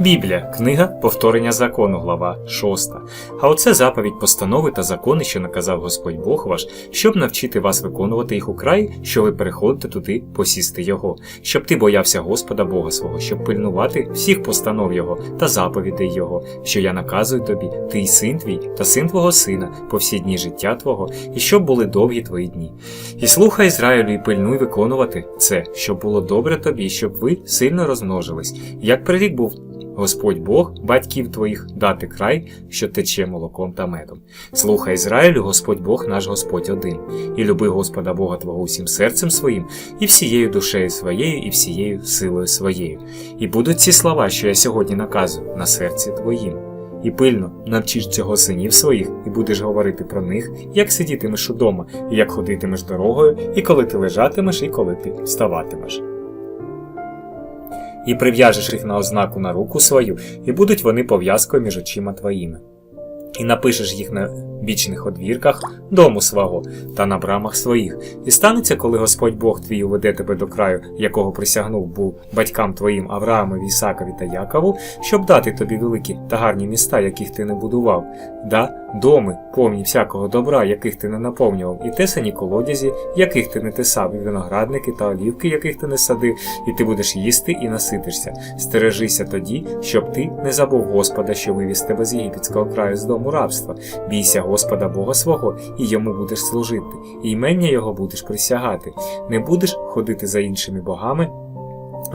Біблія, книга повторення закону, глава 6. А оце заповідь постанови та закони, що наказав Господь Бог ваш, щоб навчити вас виконувати їх у краї, що ви переходите туди посісти його, щоб ти боявся Господа Бога свого, щоб пильнувати всіх постанов Його та заповідей Його, що я наказую тобі, ти й син твій та син твого сина по всі дні життя твого, і щоб були довгі твої дні. І слухай Ізраїлю, і пильнуй виконувати це, щоб було добре тобі, щоб ви сильно розмножились, як прирік був Господь Бог, батьків твоїх, дати край, що тече молоком та медом. Слухай Ізраїлю, Господь Бог наш Господь один, і люби Господа Бога твого усім серцем своїм, і всією душею своєю, і всією силою своєю. І будуть ці слова, що я сьогодні наказую, на серці твоїм. І пильно навчиш цього синів своїх, і будеш говорити про них, як сидітимеш удома, і як ходитимеш дорогою, і коли ти лежатимеш, і коли ти вставатимеш і прив'яжеш їх на ознаку на руку свою, і будуть вони пов'язкою між очима твоїми. І напишеш їх на бічних одвірках дому свого та на брамах своїх. І станеться, коли Господь Бог твій уведе тебе до краю, якого присягнув був батькам твоїм Авраамові, Ісакові та Якову, щоб дати тобі великі та гарні міста, яких ти не будував, да доми, повні всякого добра, яких ти не наповнював, і тесані колодязі, яких ти не тесав, і виноградники та олівки, яких ти не садив, і ти будеш їсти і наситишся. Стережися тоді, щоб ти не забув Господа, що вивіз тебе з єгипетського краю з дому рабства. Бійся Господа Бога свого, і йому будеш служити, і імення його будеш присягати. Не будеш ходити за іншими богами.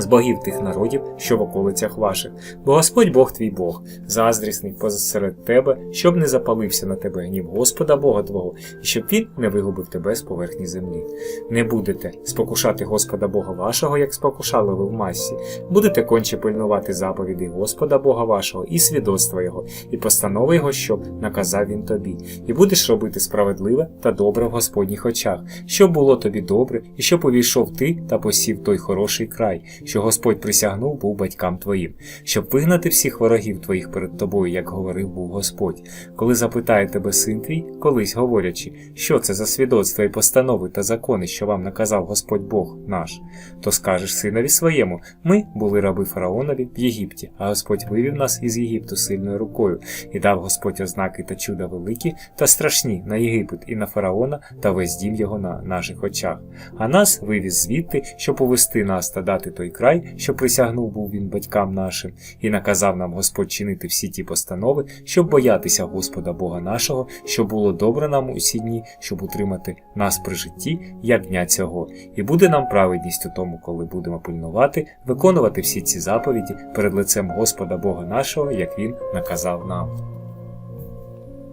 З богів тих народів, що в околицях ваших, бо Господь Бог твій Бог, заздрісний посеред тебе, щоб не запалився на тебе гнів Господа Бога твого, і щоб він не вигубив тебе з поверхні землі. Не будете спокушати Господа Бога вашого, як спокушали ви в масі, будете конче пильнувати заповіді Господа Бога вашого і свідоцтва Його, і постанови Його, щоб наказав він тобі, і будеш робити справедливе та добре в Господніх очах, щоб було тобі добре, і щоб увійшов ти та посів той хороший край що Господь присягнув був батькам твоїм, щоб вигнати всіх ворогів твоїх перед тобою, як говорив був Господь. Коли запитає тебе син твій, колись говорячи, що це за свідоцтва і постанови та закони, що вам наказав Господь Бог наш, то скажеш синові своєму: ми були раби фараонові в Єгипті, а Господь вивів нас із Єгипту сильною рукою, і дав Господь ознаки та чуда великі та страшні на Єгипет і на фараона та весь дім його на наших очах. А нас вивіз звідти, щоб увести нас та дати той край, що присягнув був він батькам нашим, і наказав нам Господь чинити всі ті постанови, щоб боятися Господа Бога нашого, щоб було добре нам усі дні, щоб утримати нас при житті, як дня цього, і буде нам праведність у тому, коли будемо пильнувати, виконувати всі ці заповіді перед лицем Господа Бога нашого, як Він наказав нам.